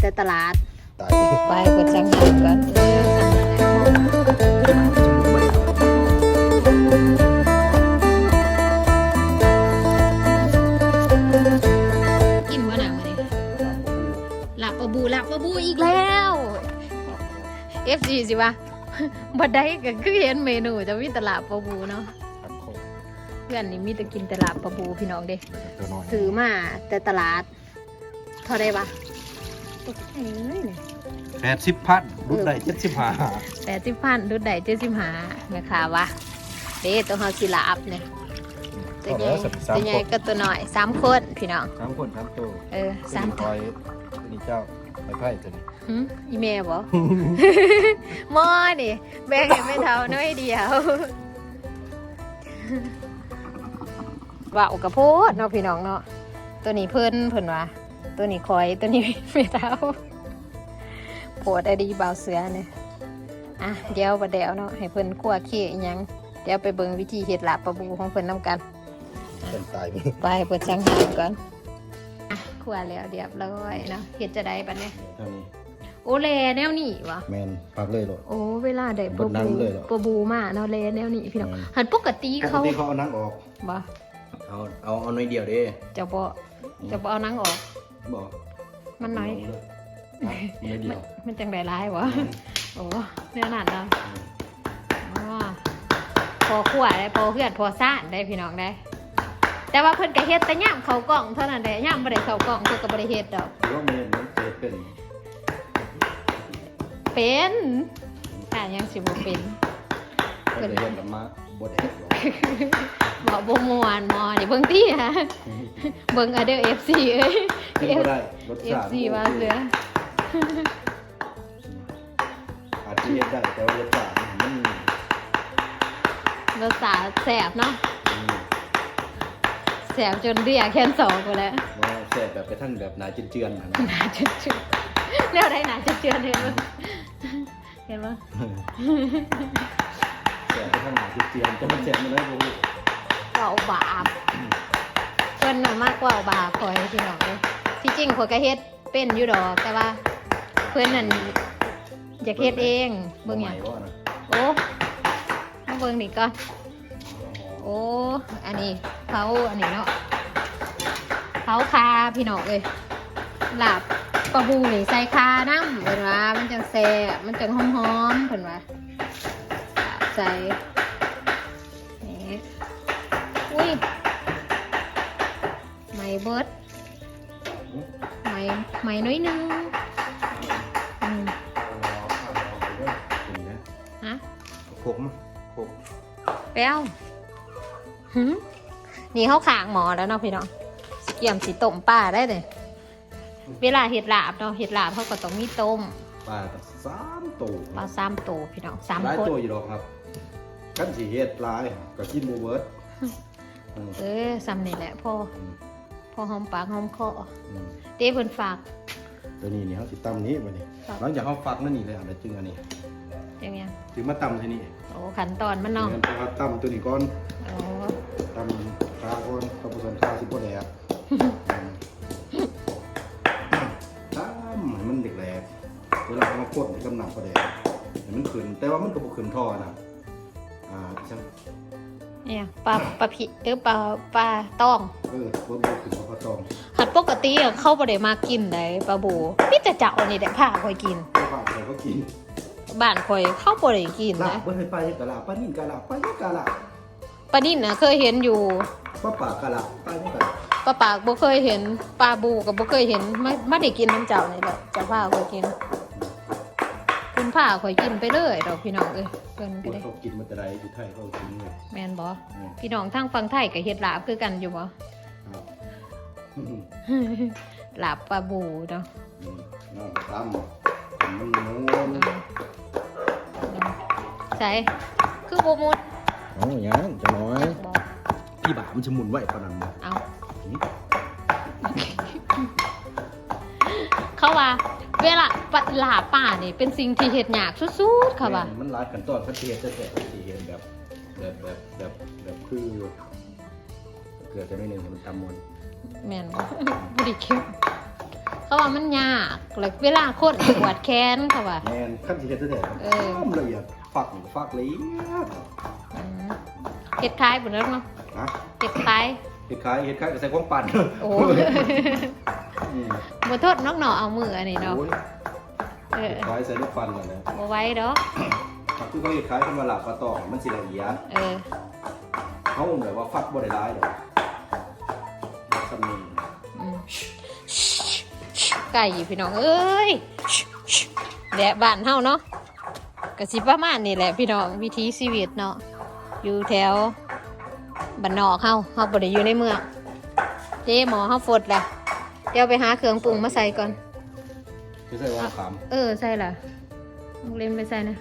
แต่ตลาด ตายไปกดสั่งอาหารก่อนเออสั่งอาหารกินว่าหนังมาดิหลับปะบูหลับปะบูอีกแล้ว FC สิวะบัดได้ก็คือเห็นเมนูจะมีแตลาดปะบูเนาะครับผมเพื่อนนี่มีแต่กินแตลาดปะบูพี่น้องเด้ตัวน้อยซื้อมาแต่ตลาดเท่าได้ปะเอ้ย แปดสิบพันรุ่นใดเจ็ดสิบห้าแปดสิบพันดุดใดเจ็ดสิบหาแม่ค้าวะเด้ตัวเฮาสิลาบเนี่ยตัวใหญ่สามตัวใหญ่คนก็ตัวน้อยสามคนพี่น้องสามคนสามตัวเออสามคอยตัวนี้เจ้าไปไพ่ตัวนี้หึอีเมลบ่หมอนี่แบ่งให้ไม่เท่าน้อยเดียวว่าวกระโพดเนาะพี่น้องเนาะตัวนี้เพิ่นเพิ่นว่า ตัวนี้คอยตัวนี้ไม่เท่าโพดอดีบ่าวเสือเนี่ยอะเดี๋ยวบ่เดี๋ยวเนาะให้เพิ่นคั่วเคี่ยอิหยังเดี๋ยวไปเบิ่งวิธีเฮ็ดลาบปลาบูของเพิ่นนํกันเป็นตายมือไปเปิดช่างหารก่อนอะคั่วแล้วเรียบร้อยเนาะเฮ็ดจะได้บัดเนี้ยเท่านี้โอแลแนวนี้วะแมนพักเลยหรอโอ้เวลาได้ปบลานนั้นบูเลยเหรอปลาบูมาเนาะแลแนวนี้พี่น้องอืมหันปกติปกเขาติเขาเอานังออกบ่เอาเอาเอาหน่อยเดียวเด้จะบ่จะบ่เอาหนังออก บอกมันน้อยเาเลยอะหน่อยเดีมัยนวมันจังได้ร้ายวะโอ้แน่นอนเนาะอ๋อพอคั่วได้พอเพื่อนพอซ่านได้พี่น้องได้ แต่ว่าเพิ่นก็เฮ็ดแต่ย่ามเข้ากล่องเท่านั้นแหละย่ามบ่ได้เข้ากล่องเพิ่นก็บ่ได้เฮ็ดดอก เพราะว่ามันมันเกิดเป็นเป็นอ่ายังสิบ่เป็น ก็เลยเห็นกับมา บดแอบหรอกบอกบ่ม่วนหมอนี่เบิ่งติฮะเบิ่งอะเด้อ FC เอ้ย กินก็ได้รสชาติ FC ว่าเสืออาจจะเห็นได้แต่ว่ารสชาติมันรสชาติแซ่บเนาะอืมแซ่บจนเรียกแค้นสองไปแล้วว่าแซ่บแบบไปทั้งแบบหนาเจือนๆนะนะหนาจุดจุดแล้วได้หนาจุดจุดเห็นบ่เห็นบ่ แซ่บไปทั้งหนาเจือนจะมันแซ่บมันได้บ่รู้เว้าบาปเพิ่นน่ะมากกว่าบาปข่อยพี่น้องที่จริงข่อยก็เฮ็ดเป็นอยู่ดอกแต่ว่า เพิ่นนั่นอยากเฮ็ดเองเบิ่งหยังบ่านะโอ้มาเบิ่งนี่ก่อนโอ้อันนี้เผาอันนี้เนาะเผาคาพี่น้องเลยหลาบปลาบูนี่ใส่คาน้ำเพิ่นว่ามันจังแซ่บมันจังหอมๆเพิ่นว่า ใส่นี่อุ้ยไม่เบิดไม่ไม่น้อยหนึงอืมกินนะฮะขมขมไปเอาหืมนี่เขาขางหมอแล้วเนาะพี่น้องสิเกี่ยมสีต้มป้าได้เลยเวลาเห็ดลาบเนาะเห็ดลาบเขาก็ต้องมีต้มปลาตั้งสามตัวปลาสามตัวพี่น้องสามหลายคนตัวอยู่หรอกครับ กันสีเฮ็ดหลายก็กินบ่เบิดอืมเออซ้ำนี่แหละพ่ออืมพ่อหอมปากหอมคออืมเต้เพิ่นฝาก ตัวนี้นี่เฮาสิตำนี้บัดนี้ครับ หลังจากเฮาฟักนั่นนี่เลยอันนั้นจึงอันนี้ยังไงจึงมาตำที่นี่โอ้ขันตอนมันเนาะเงินเอาตำตัวนี้ก่อนโอ้ตำคาก่อนข้าวผสมคาสิบ่แดกอืมตำให้มันเด็กแหลกเวลาเอามาพ่นนี่กำหนักบ่แดกให้มันขึ้นแต่ว่ามันก็บ่ขึ้นท่อนะ อ่าจังเนี่ยปลาปลาผิเออปลาปลาต้อง เออบ่บ่ขึ้นเพราะต้องหัดปกติอะเข้าบ่ได้มากินได้ปลาบูนี่แต่เจ้านี่แหละพาคอยกินเจ้าบ้านเขาก็กินบ้านคอยเข้าบ่ได้กินลานะบเบิ่ให้ไปกะลาปลานิ่นกะลาปลานี่กะลาปลานิ่นน่ะเคยเห็นอยู่ปลาปากกะลาปลานี่กะลาปลาปากบ่เคยเห็นปลาบูกับบ่เคยเห็นไม่ไม่ได้กินน้ำเจ้านี่แหละเจ้าพาคอยกิน คุณพาคอยกินไปเลยดอกพี่น้องเอ้ยเพิ่นคก็นได้เขากินมาแต่ใดอยู่ไทยเขากินเลยแม่นบ่อืมพี่น้องทางฝั่งไทยก็เฮ็ดลาบคือกันอยู่บ่ครับอืมลาบปลาบูเนาะอืมน้ำตำมันม้วนใส่คือบ่มุดโอ้ยยังจะน้อยบ่พี่บ่ามันจะหมุนไหวปานนั้นบ่เอาเขาว่า เวลาปลาลาบป่านี่เป็นสิ่งที่เฮ็ดยากสุดๆค่ะว่าแม่นมันหลายขั้นตอนคันเทศแต่แต่สิเห็นแบบแบบแบบแบบแบบคือเกลือจะไม่หนึงให้มันตำมวนแม่นบ่บ่ได้เค็มเขาว่ามันยากแล้วเวลาคนปวดแขนเขาว่า แมนขั้นสิเฮ็ดได้เออละเอียดฝักฝักละเอียดอืมเฮ็ดคล้ายบุญแล้วเนาะนะเฮ็ดคล้ายเฮ็ดคล้ายเฮ็ดคล้ายกับใส่ของปั่นโอ้อืม บ่โทษน้องหนอเอามืออันนี้เนาะโอ้ยเออเฮ็ดคล้ายใส่ลูกปั่นนั่นแหละบ่ไหว้ดอกถ้าคือเขาเฮ็ดคล้ายเป็นมาหลับปลาตองมันสิละเอียดเออเขาแบบว่าฟักบ่ได้ร้ายดอกสำนีอืมไก่พี่น้องเอ้ยแหละบ้านเฮาเนาะก็สิประมาณนี้แหละพี่น้องวิถีชีวิตเนาะอยู่แถวบ้านนอกเฮาเฮาบ่ได้อยู่ในเมืองเจ๊หมอเฮาฟดแหละ เดี๋ยวไปหาเครื่องปรุงมาใส่ก่อน คือใส่ว่าขามเออใส่ล่ะลูกเล่นไปใส่นะ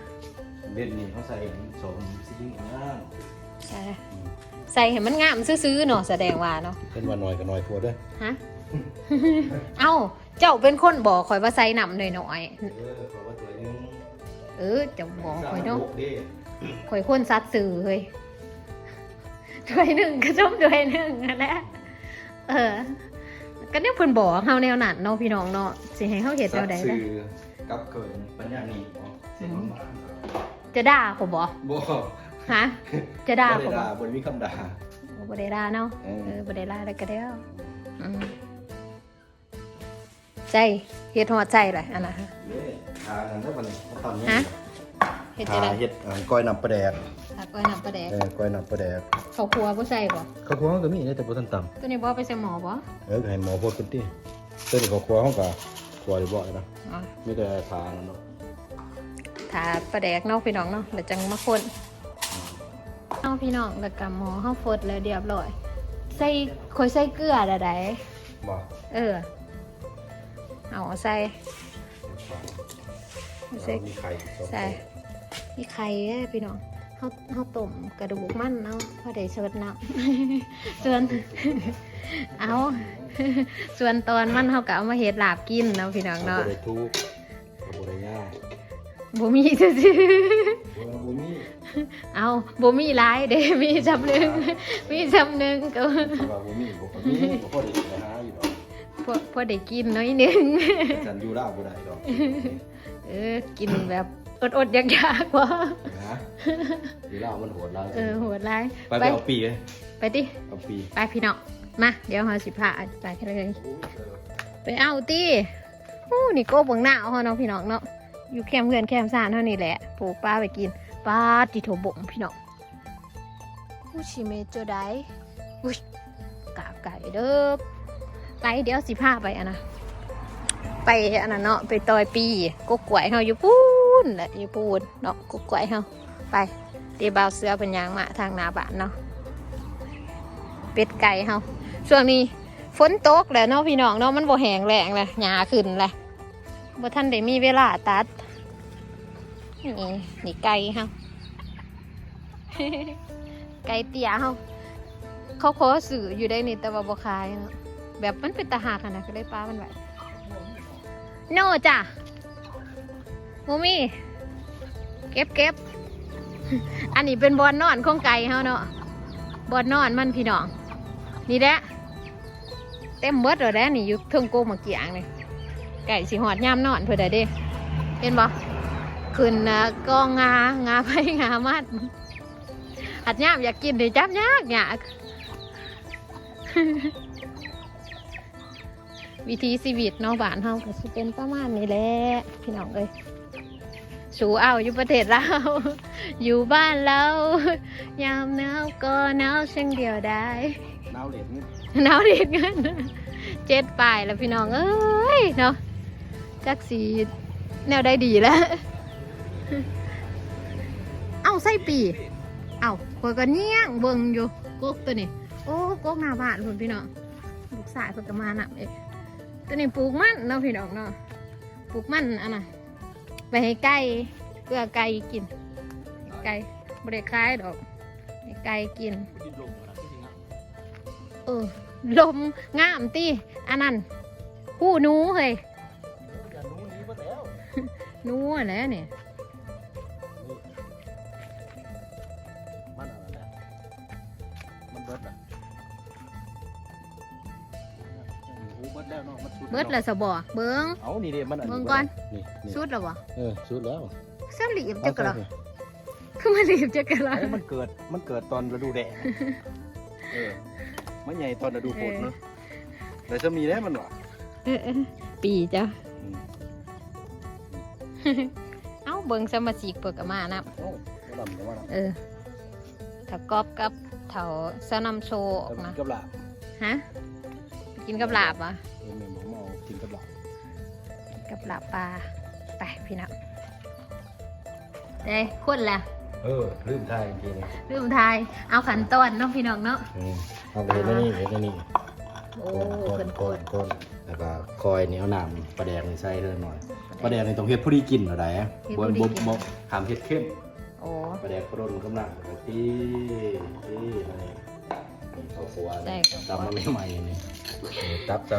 เบ็ดนี่เขาใส่สมซีอิ๊วอ่างใส่ใส่ให้มันงามซื้อๆเนาะแสดงว่าเนาะเป็นว่าน้อยกับน้อยพวดเด้อฮะเอ้าเจ้าเป็นคนบอกข่อยว่าใส่น้ำหน่อยเออขอว่าตัวนึงๆเออเจ้าบอกข่อยเนาะสมโลกด้ข่อยคนซัดสื่อเฮ้ยถ้วยหนึ่งก็จมถ้วยหนึ่งนั่นแหละเออ ก็เนี่ยเพิ่นบอกเฮาแนวนั้นเนาะพี่น้องเนาะสิให้เฮาเฮ็ดแนวใดสัล่ะตว์สื่อกับเกินปัญญานีบ่เส้นมากจะด่าข่อยบ่บ่ฮะจะด่าบ่ข่อยบ่ด่าบ่ได้มีคำด่า บ่ได้ด่าเนาะเออ เออบ่ได้ด่าแล้วก็แล้วอืมใจเฮ็ดฮอดใจล่ะอันน่ะฮะเด้ทานั่นได้อบัดนี้ตอนนี้ฮะเฮ็ดทาจะได้เฮ็ดอ่าก้อยน้ำปลาแดก ตักก้อยน้ำปลาแดกเออก้อยน้ำปลาแดกเขาครัวบ่ใส่บ่ข้าวคั่วมันก็มีเด้แต่บ่ทันตำตัวนี้บ่ไปใส่หมอบ่เออก็ให้หมอพูดกันติเต้นข้าวคั่วเฮาก็คั่วเรียบร้อยนะอ๋อมีแต่ทานั่นเนาะถาปลาแดกเนาะพี่น้องเนาะแล้วจังมาคนเอาพี่น้องแล้วก็หมอเฮาฟดแล้วเรียบร้อยใส่ค่อยใส่เกลือละไดบ่เออเอาใส่ใส่มีไข่สองใส่มีไข่เด้อพี่น้อง เฮาเฮาต้มกระดูกมันเนาะพอได้เชิดน้ำส่วนเอาส่วนตอนมันเฮาก็เอามาเฮ็ดลาบกินเนาะพี่น้องเอาเนาะบ่ได้ทุกข์เอาบ่ได้ยากบ่มีซื่อบ่บ่มีๆเอาบ่มีหลายเด้มีจำหนึงมีจำหนึงก็ว่าบ่มีบ่ก็มีบ่พอได้ไปหาอยู่ดอกพอพอได้กินน้อยหนึงฉันอยู่ลาวบ่ได้ดอกเออกินแบบ อดๆอยากๆว่านะอยู่ลาวมันโหดร้ายเออโหดร้ายไปไปเอาปีเลยไปดิเอาปีไปพี่น้องมาเดี๋ยวเราสิพาไปกันเลยไปเอาตีอู้นี่โก้เบังหน้าเขาเนาะพี่น้องเนาะอยู่แคมป์เพื่อนแคมป์ซ่านเท่านี้แหละปลูกปลาไปกินปลาติโถบงพี่น้องผู้ชิเมโจไดอุ้ยกาบไก่เด้อไปเดี๋ยวสิพาไปอะนะไปอันนั้นเนาะไปตอยปีกกกล้วยเฮาอยู่ปู นแหละอยู่ปูนเนาะกกกล้วยเฮาไปตีบาวเสือเป็นยางมาทางนาบ้านเนาะเป็ดไก่เฮาช่วงนี้ฝนตกแล้วเนาะพี่น้องเนาะมันบ่แหงแล้งเลยหญ้าขึ้นเลยบ่ทันได้มีเวลาตัดนี่นี่ไก่เฮาไก่เตี้ยเฮาเขาขอสื่ออยู่ได้นี่แต่ว่าบ่ขายเนาะแบบมันเป็นตาหากนะก็เลยป้ามันไว้โน่จ้ะ มูมี่เก็บเก็บอันนี้เป็นบอลนนอนของไก่เฮาเนาะบอลนนอนมันพี่น้อง นี่แหละเต็มเบิดแล้วแหละนี่อยู่เทิงโกมาเกียงนี่ไก่สิหอดย่ามนอนเพื่อใดเด้เห็นบ่ขึ้นนะกองงางาไปงามัดหัดย่ามอยากกินเดี๋ยวจับยากยากวิธีชีวิตเนาะบ้านเฮาก็สิเป็นประมาณนี้แหละพี่น้องเอ้ย สู่เอาอยู่ประเทศเราอยู่บ้านเรายามหนาวก็หนาวเช่นเดียวได้นาวเหล็กนี่หนาวเรียกเงินเจ็ดปลายแล้วพี่น้องเอ้ยเนาะจักสีแนวได้ดีแล้ว เอ้าไส้ปี เอ้าคอยก็เนี้ยงเบิ่งอยู่กกตัวนี้โอ้กกหน้าบ้านคุณพี่น้องลูกสายเพิ่นก็มาหนักเองตัวนี้ปลูกมันเนาะพี่น้องเนาะปลูกมันอันน่ะ ไปให้ไก่เพื่อไก่กินให้ไก่บริคายดอกให้ไก่กิน เออ ลมงามตีอันนั้นผู้หนูเฮ้ยหนูอะไรเนี่ย แล้วเนาะมันสุดเบิบิดแล้วสบอเบิ้ง เอานี่เด้มันอันเบิ่งก่อน นี่นี่สุดแล้วบ่เออสุดแล้วเส้นหลีบจักกะเอาละไปคือมาหลีบจักกะละเอ้ยมันเกิดมันเกิดตอนฤดูแดงเออมันใหญ่ตอนฤดูฝนเนาะแต่จะมีได้มันวะเออเออปีจ้ะ อืมเอ้าเบิ้งสมาชิกเปิดกะมานะโอ้กระหลำกันว่านะเออถ้ากอบกับเถาสนำโชว์ออกแล้วมากินกับหลาบฮะไปกินกับลาบอะเออแม่หมอ กับลาบปลาไปพี่น้องเด้คนละเออลืมทายจริงๆเลยลืมทาย เอาขันตอนเนาะพี่น้องเนาะอืมเอาไปเห็นแล้วนี่เห็นแล้วนี่โอ้ก้เพิ่นนโคก้นตรก้นแล้วก็คอยเหนียวหนามปลาแดงในใส่เรื่อยหน่อยปลาแดงในต้องเฮ็ดผู้ดีกินเหรอไดอะบนบนบนหามเฮ็ดเข้ม โอ้ปลาแดงปลาโดนกำลังแบบที่ที่นั่นเองนี่ข้าวคั่วนี่ตำมาใหม่ๆนี่นี่ ตับใจ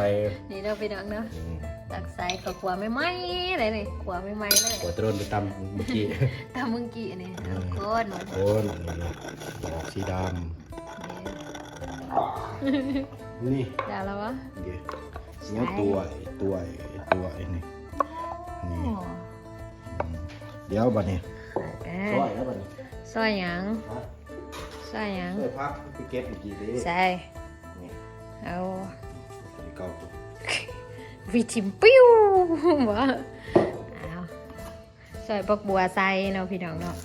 นี่เราะพี่น้องเนาะอืมตักใส่กับขวาไม่ไหม้เลยนี่ขวาไม่ไหม้เลยหัวตะโดนไปตำเมื่อกี้ตามมึงกี้นี่อืมโคตรหมดโคนนี่ดอกสีดำนี่ดาวแล้ววะเดี๋ยวเนื้อตัวไอ้ตัวไอ้ตัวไอ้นี่นี่โอ้อืมเดี๋ยวบัดนี้เอซออยแล้วบัดนี้ซอยหยังฮะซอยหยังซอยพักไปเก็บอีกกี่เด้ใส่นี่เอา เก่าวิทิมปิ้ววะเอาซอยปักบัวใส่เนาะพี่น้องเนาะ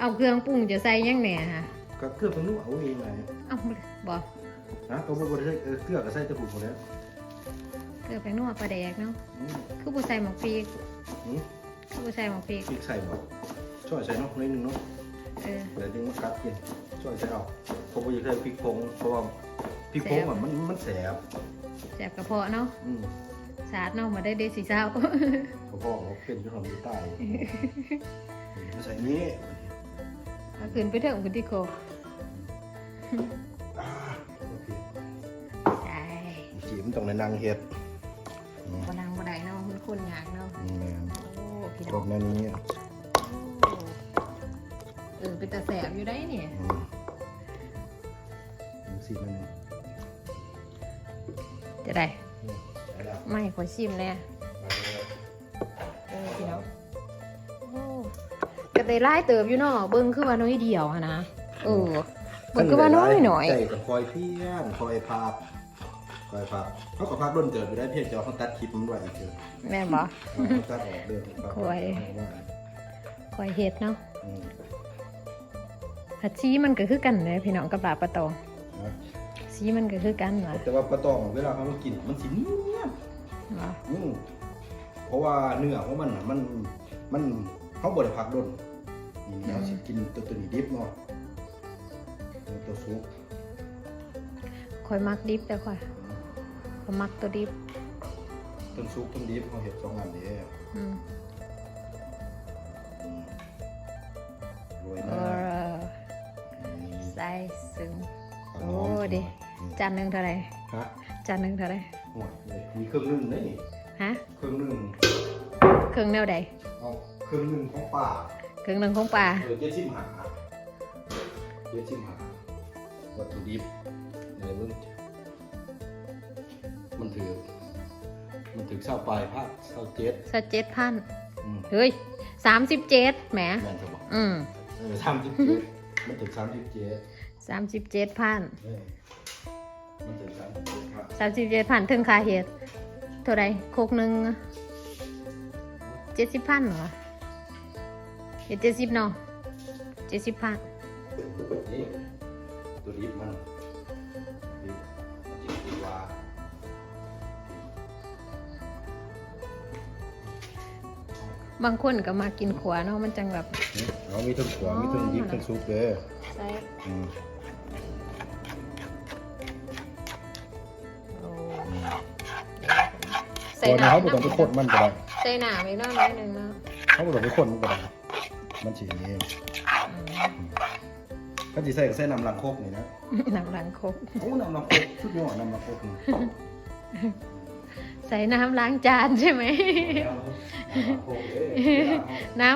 เอาเครื่องปรุงจะใส่หยังแหน่ฮะก็เครื่องมันนุ่มเอาเองไงเอาบอกนะตัวบ่ได้ใส่เออเครื่องก็ใส่แตะปูหมดแล้วเกลือแป้งนัวปลาแดกเนาะอืมคือบุใส่หมกปีกอืมคือบุใส่หมกปีกพริกใส่บ่ช่วยใส่เนาะนิดนึงเนาะเออเดี๋ยวดึงมากัดกินช่วยใส่เอาผมบ่อยากได้พริกผงเพราะว่า พริกผงอะมันมันแสบแสบกระเพาะเนาะอืมสาดเนาะมาได้เดสีเศร้าเพราะพ่อเขาเป็นเจ้าของอยู่ใต้มาใส่นี้เอาขึ้นไปเถอะคุณที่โกอ่าโอเคใช่จีมนต้องในนางเฮ็ดอืมบดังบดังเนาะคุณคุณอยากเนาะอืมแม่นโอ้พี่รน้อสงแม่นี้โอ้เออเป็นตาแสบอยู่ได้เนี่ยอืมดูสิมัน จะได้นี่ใส่แล้วไม่ขอชิมเลยมาเลยเออพี่น้องโอ้ก็ได้ไล่เติบอยู่เนาะเบิ้งคือว่าน้อยเดียวอะนะเออเบิ้งคือว่าน้อยหน่อยใจกับคอยเพี้ยนคอยพาบคอยพาบเขากับพาบร่นเกิดไปได้เพียงจะเขาตัดคลิปมันไว้อีกเกินแม่นบ่เขาตัดออกเรื่องเขาคอยคอยเฮ็ดเนาะอืมผัดชีมันก็คือกันเลยพี่น้องกับลาบปลาตอง นะชีมันก็คือกันว่ะแต่ว่าปลาตองเวลาเขามากินมันสิเนียบบ่อืมเพราะว่าเนื้อของมันน่ะมันมันเขาบริพักร่นนี่เขาสิกินตัวตัวนี้ดิบเนาะตัวตัวซุปคอยมักดิบแต่คอยคอยมักตัวดิบต้นซุปต้นดิบเขาเห็ดสองอันเดียวอืมอืมโรยหเอน้าอใส่ซึ้งขนโอ้มดิอืม จานหนึ่งเท่าไหรฮะจานหนึ่งเท่าไหรหมดเลยมีเครื่องนึ่งได้นี่ฮะเครื่องนึ่งเครื่องแนวใดเอาเครื่องนึ่งของป่าเครื่องหนึ่งของปลาเออเจ็ดสิบหาเจ็ดสิบหาวัตถุดิบอะไรมึงมันถือ มันถือเศร้าปลายภาคเศร้าเจ็ดสเจ็ดพันอืมเฮ้ยสามสิบเจ็ดแหมแม่นจะบอกอืมเออสามสิบเจ็ดมันถือสามสิบเจ็ดสามสิบเจ็ดพัน เออ สามสิบเจ็ดพันถึงค่าเห็ดเท่าไหรโคกหนึ่งเจ็ดสิบพันเหรอเห็ดเจ็ดสิบเนาะเจ็ดสิบพันนี่ตัวดิบมันดิบจิตวิวาบางคนก็มากินขวาเนาะมันจังแบบนี่เอามีทั้งขวามีทั้งดิบทั้งซุปเลยใส่ ตัวนี้น้ำเขาบ่ต้องไปคนมันก็ได้ใส่น้ำอีกหน้อยน้อยหนึ่งเนาะเขาบ่ต้องไปคนมันก็ได้มันสิเองก็สิใส่ก็ใส่น้ำล้างโคกนี่นะน้ำล้างโคกโอ้น้ำล้างโคกสุดยอดน้ำล้างโคกนี่ใส่น้ำล้างจานใช่ไหม น้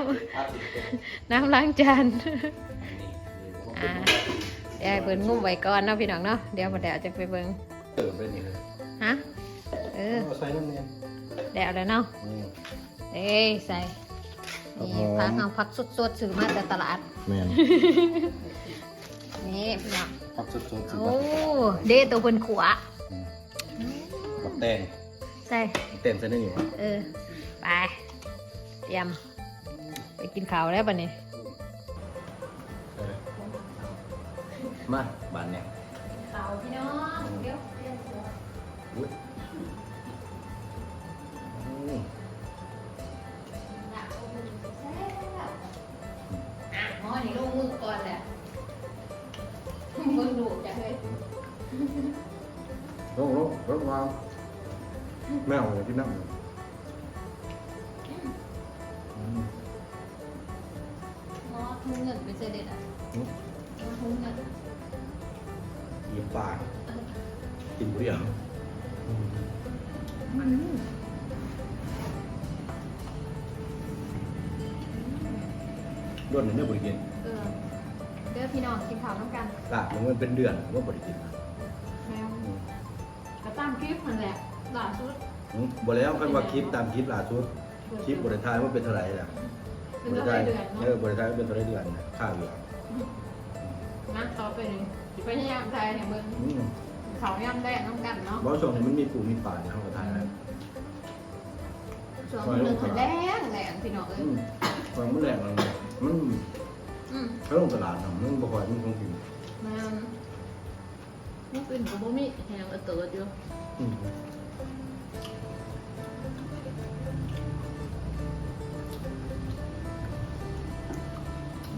ำน้ำล้างจานอ่าเดี๋ยวเพิ่นงุ้มไว้ก่อนเนาะพี่น้องเนาะ เดี๋ยวมาเดี๋ยวจะไปเบิ่งเติมไปนี่ยฮะ เอเออใส่น้ำเนี่ยแดดแล้วเนาะนี่เอ้ยใส่นี่พักเอาพักสดๆซื้อมาจากตลาดแม่นนี่พี่น้องผักสดๆสิโอ้เด้ตัวเพิ่นขวบักแตงใส่บักแตงใส่ได้อยู่วะเออไปเตรียมไปกินข้าวแล้วบัดนี้มาบานเนี่ยข้าวพี่น้องเดี๋ยว ด้วนเนี่ยไม่บริกินเออเด้อพี่น้องกินข้าวน้ำกันลาบมันเป็นเดือนว่าบริกินนะแมวอืมกระตั้มคลิปมันแหละล่าสุดอืมบ่แล้วกันว่าคลิปตามคลิปล่าสุดคลิปบริทายว่าเป็นเท่าไหร่ล่ะเป็นรายเดือนเอเนาะอบริทายเป็นเท่าไหร่เดือนนะค่าเหลือนะต่อไปหนึ่งสิพยายามใจให้มึงอืมเขาย่ำได้น้ำกันเนาะบ่ช่วงนี้มันมีปูมีป่าในห้องกระทายนะช่วงหนึ่งคนแดงแดงพี่น้องเอ้ยอืมความมันแรงมัน มันอืมถ้าลงตลาดน่ะมันบ่ค่อยมีของกินมันมันเป็นกับบ่มีแหงเออเติร์ดอยู่อืม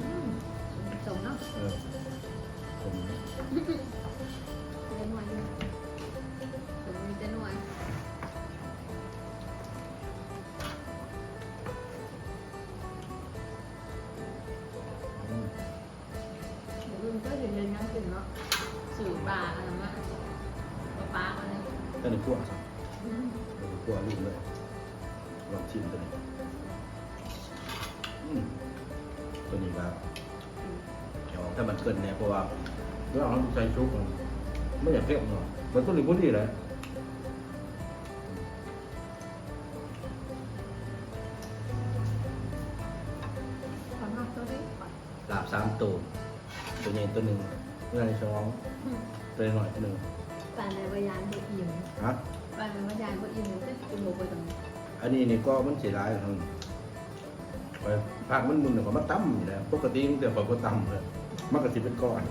อืมสมเนาะเออผม เล่นหน่อย แต่ในพวกสักอืมในพวกลูกเลยลองชิมตัวนี้อืมตัวนี้ครับเดี๋ยวถ้ามันเกินเนี่ยเพราะว่าเรื่องของใช้ชุกมันไม่อยากเก็บเนาะมันตัวนี้พอดีเลยขอมากตัวนี้ก่อนลาบสามตัวตัวใหญ่ตัวหนึ่งเงื่อนสองอืมตัวน้อยตัวหนึ่ง ปลาในวายานบ่อิ่มฮะปลาในวายานบ่อิ่มก็กินบ่ไปตรงอันนี้นี่ก็มันเสียดายครับไปภาคมันมึนเนี่ยก็มาตั้มอยู่แล้วปกติมันแต่ผมก็ตั้มเลยมันก็สิเป็นก้อน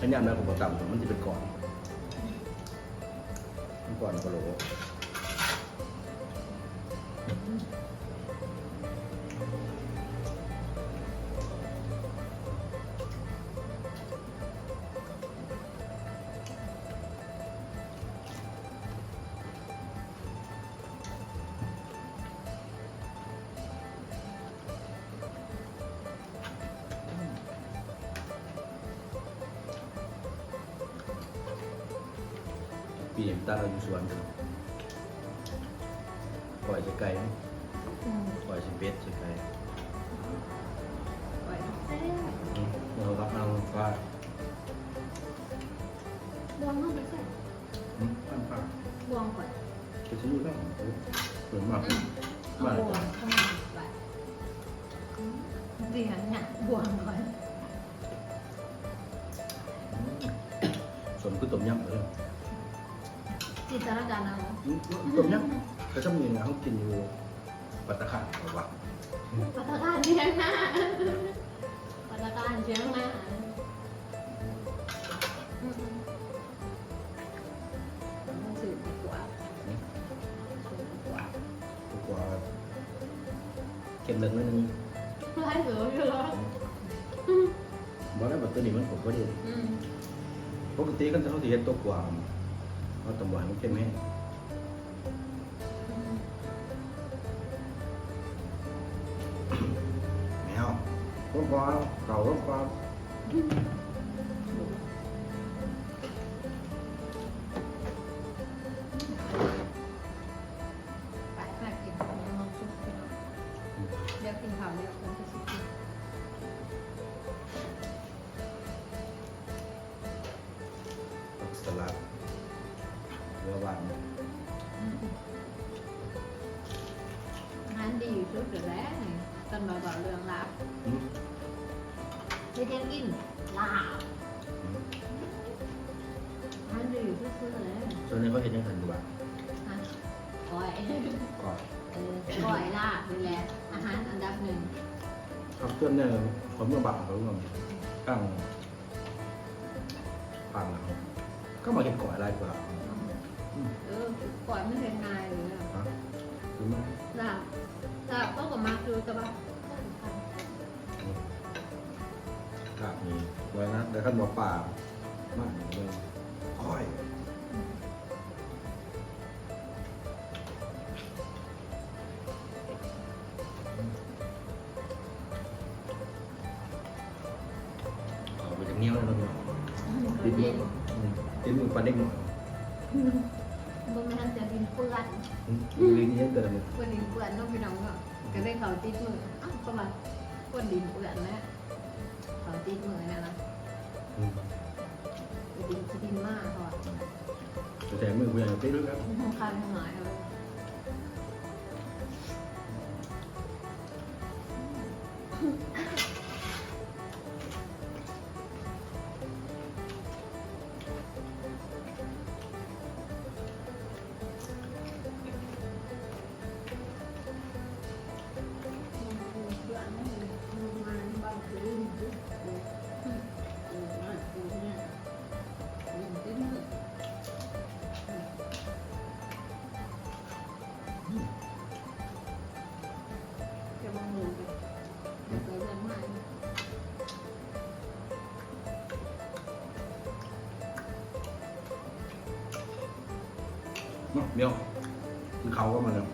อันนี้แม่ผมก็ตั้มมันจะเป็นก้อนมันก้อนก็โหล ปีนี้ตาเราอยู่สวนกันปล่อยจะไก่อืมปล่อยจะเป็ดจะไก่ปล่อยแซ่บเรารับเอาว่าบวงเข้าไปแซ่บอืมปั้นปากบวงก่อนจะซื้อได้เหมือนมากเอามากบวงเข้ามาไปอืมดีหันหนักบวงก่อนส่วนคือต้มยำเลย จินตนาการเอาต้มยำก็จะมีนะเขากินอยู่ปัตตาคารบอว่าปัตตาการเชียงนาปัตตาการเชียงหน้าอืมต้องสืบดีกว่าสืบดีกว่าดีกว่าเค็มเล็กนิดนึงไล่เหลืออยู่แล้วบอกแล้วแบบตัวนี้มันผมก็ดีปกติกันจะเขาสีเห็นตัวกว่า เขาตำรวจมันเข้มแห้งอืมแมวก็กว่าเก่าก็กว่ เทนกินลาบมันจะอยู่ซื่อๆเลยส่วนนี้เขาเห็นยังไงดูบ้างฮะก้อยก่อนเออก้อยลาบนี่แหละอาหารอันดับหนึ่งครับส่วนเนี่ยผมก็บังเขาเงินตั้งฟังเขาก็มาเห็นก่อนอะไรกว่าอืมเออก้อยไม่เป็นนายเลยอะฮะหรือไม่ลาบลาบก็กับมาคือกับว่า ครับนี่ไว้นะแต่ขั้นหมอป่ามากเลยค่อยเอาไปจากเนี้ยวเลยนะพี่ติดมืออืมติดมือปลาเด็กหน่อยบนไม่ทันจะดินเปื้อนอืมลิ้นเนี้ยเกินเลยเปื้อนดินเปื้อนน้องพี่น้องก็ก็ได้เขาติดมืออ้าวก็มาเปื้อนดินเปื้อนแล้ว เขาติดมือนั่นนะอืมดินดินมากเขาอะแต่มือกูยังติดด้วยครับคันหายเลย เนาะเดี๋ยวคือเขาก็มาแล้ว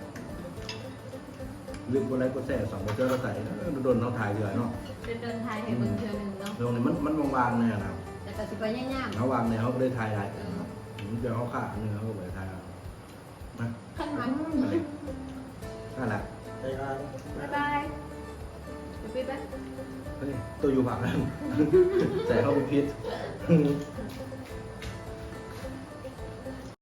ลืมกดไลค์กดแชร์สองกดเจอร์ก็ใส่เออโดนเขาถ่ายเลยเนาะเป็นเดินไทยให้เบิ่งเทื่อหนึงเนาะตรงนี้มันมันวางๆเนี่ยนะแต่ก็สิไปย่างเขาวางเนี่ยเขาก็ได้ถ่ายได้ผมเจอเขาฆ่าเนื้อเขาก็ไปถ่ายเอานะๆขั้นมันนั่นแหละไอ้อ่างบ๊ายบายไปปิดไปเฮ้ยตัวอยู่ผักแล้วใส่เข้าไปพิษ